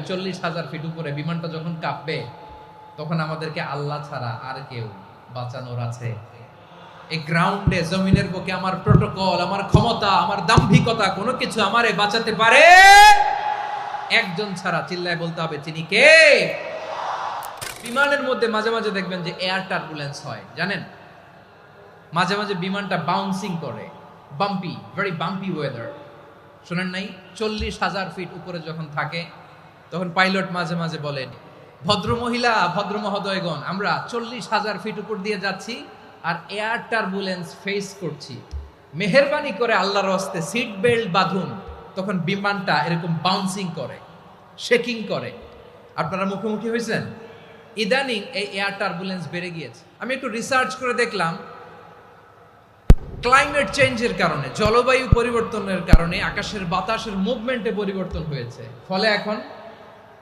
ওই চল্লিশ হাজার ফিট উপরে বিমানটা যখন কাঁপবে, তখন আমাদেরকে আল্লাহ ছাড়া আর কেউ বাঁচানোর আছে। এই গ্রাউন্ডে জমিনের বুকে আমার প্রোটোকল আমার ক্ষমতা, আমার দাম্ভিকতা, কোনো কিছু আমারে বাঁচাতে পারে? একজন ছাড়া চিল্লায় বলতে হবে, তিনি কে? বিমানের মধ্যে মাঝে মাঝে দেখবেন যে এয়ার টার্বুলেন্স হয়, জানেন? মাঝে মাঝে বিমানটা বাউন্সিং করে বাম্পি ভেরি বাম্পি ওয়েদার শোনেন নাই? চল্লিশ হাজার ফিট উপরে যখন থাকে তখন পাইলট মাঝে মাঝে বলেন, ভদ্র মহিলা, ভদ্র মহোদয়গণ, আমরা চল্লিশ হাজার ফিট উপর দিয়ে যাচ্ছি আর এয়ার টার্বুলেন্স ফেস করছি। মেহরবানি করে আল্লাহর হস্তে সিট বেল্ট বাঁধুন। তখন বিমানটা এরকম বাউন্সিং করে শেকিং করে। আপনারা মুখোমুখি হয়েছেন? ইদানিং এই এয়ার টার্বুলেন্স বেড়ে গিয়েছে। আমি একটু রিসার্চ করে দেখলাম ক্লাইমেট চেঞ্জের কারণে, জলবায়ু পরিবর্তনের কারণে আকাশের বাতাসের মুভমেন্টে পরিবর্তন হয়েছে। ফলে এখন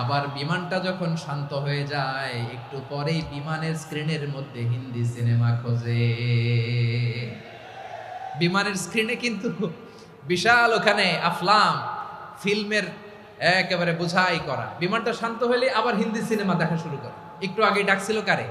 আবার বিমানটা যখন শান্ত হয়ে যায়, একটু পরেই বিমানের স্ক্রিনের মধ্যে হিন্দি সিনেমা খোঁজে। বিমানের স্ক্রিনে কিন্তু বিশাল ওখানে আফলাম ফিল্মের একেবারে বোঝাই করা। বিমানটা শান্ত হলে আবার হিন্দি সিনেমা দেখা শুরু করে। একটু আগে ডাকছিল কারে?